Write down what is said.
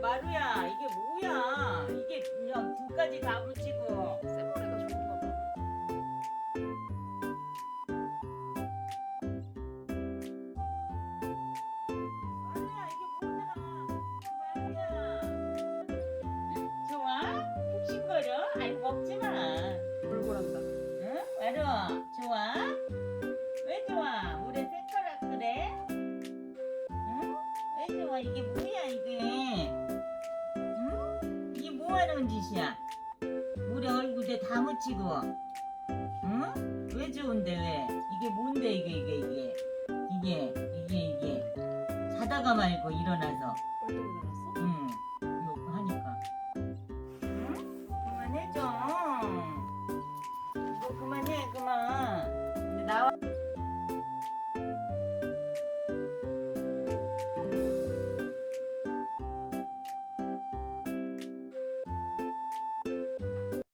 마루야 이게 뭐야? 이게 그냥 등까지 다 붙이고. 쌤머리가 좋은가 봐. 마루야 이게 뭐야? 마루야. 좋아? 푹신거려? 아이 먹지 마. 골골한다. 응? 마루 좋아? 왜 좋아? 물에 새까라 그래? 응? 왜 좋아? 이게 뭐야 이게? 뭐하는 짓이야? 물에 얼굴에 다 묻히고 응? 왜 좋은데 왜? 이게 뭔데 이게 이게 이게 이게 이게 이게 자다가 말고 일어나서